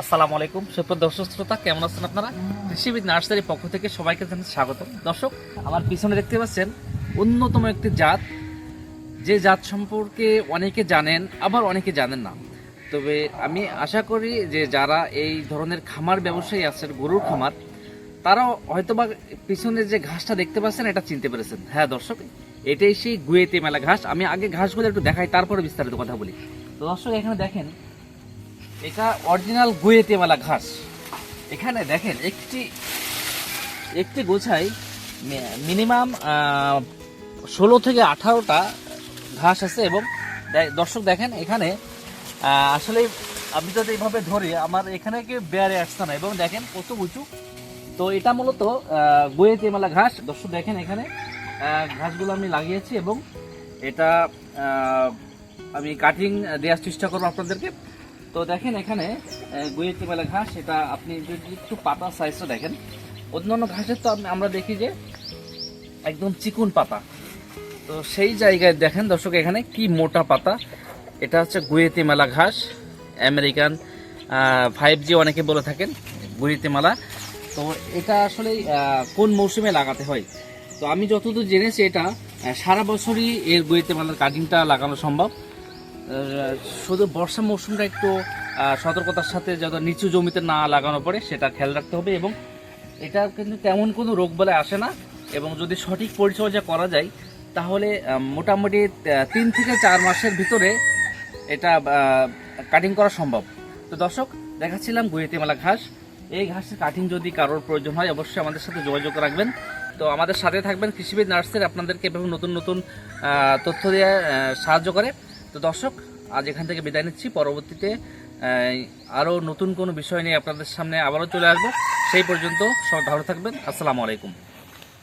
আসসালামু আলাইকুম। সুপ্রিয় দর্শক শ্রোতা, কেমন আছেন আপনারা? কৃষিবিদ নার্সারির পক্ষ থেকে সবাইকে জানাচ্ছি স্বাগত দর্শক, আমার পিছনে দেখতে পাচ্ছেন অন্যতম একটি জাত। যে জাত সম্পর্কে অনেকে জানেন, আবার অনেকে জানেন না। তবে আমি আশা করি যে যারা এই ধরনের খামার ব্যবসায়ী আছেন, গরুর খামার, তারাও হয়তোবা পিছনে যে ঘাসটা দেখতে পাচ্ছেন, এটা চিনতে পেরেছেন। হ্যাঁ দর্শক, এটাই সেই গুয়েতে মেলা ঘাস। আমি আগে ঘাসগুলো একটু দেখাই, তারপরে বিস্তারিত কথা বলি। তো দর্শক, এখানে দেখেন এটা অরিজিনাল গুয়েতেমালা ঘাস। এখানে দেখেন, একটি একটি গোছাই মিনিমাম ষোলো থেকে আঠারোটা ঘাস আছে এবং দর্শক দেখেন, এখানে আসলে আমি যদি এইভাবে ধরি, আমার এখানে কি বেয়ারে আসছে না এবং দেখেন কত উঁচু। তো এটা মূলত গুয়েতেমালা ঘাস। দর্শক দেখেন এখানে ঘাসগুলো আমি লাগিয়েছি এবং এটা আমি কাটিং দেওয়ার চেষ্টা করব আপনাদেরকে। তো দেখেন এখানে গুয়েতি মেলা ঘাস, এটা আপনি যদি একটু পাতা সাইজও দেখেন, অন্যান্য ঘাসের তো আমরা দেখি যে একদম চিকুন পাতা। তো সেই জায়গায় দেখেন দর্শক, এখানে কি মোটা পাতা। এটা হচ্ছে গুয়েতি মেলা ঘাস, আমেরিকান ফাইভ জি অনেকে বলে থাকেন গুয়েতি মেলা তো এটা আসলে কোন মৌসুমে লাগাতে হয়? তো আমি যতদূর জেনেছি এটা সারা বছরই এর গুয়েতি মেলার কাটিংটা লাগানো সম্ভব। শুধু বর্ষা মৌসুমটা একটু সতর্কতার সাথে যত নিচু জমিতে না লাগানো পড়ে সেটা খেয়াল রাখতে হবে এবং এটা কিন্তু তেমন কোনো রোগ বলে আসে না। এবং যদি সঠিক পরিচর্যা করা যায়, তাহলে মোটামুটি তিন থেকে চার মাসের ভিতরে এটা কাটিং করা সম্ভব। তো দর্শক, দেখাচ্ছিলাম গুয়েতেমালা ঘাস। এই ঘাসের কাটিং যদি কারোর প্রয়োজন হয়, অবশ্যই আমাদের সাথে যোগাযোগ রাখবেন। তো আমাদের সাথে থাকবেন কৃষিবিদ নার্সের, আপনাদেরকে এভাবে নতুন নতুন তথ্য দিয়ে সাহায্য করে। তো দর্শক, আজ এখান থেকে বিদায় নিচ্ছি। পরবর্তীতে আরও নতুন কোনো বিষয় নিয়ে আপনাদের সামনে আবারও চলে আসব। সেই পর্যন্ত সব ভালো থাকবেন। আসসালামু আলাইকুম।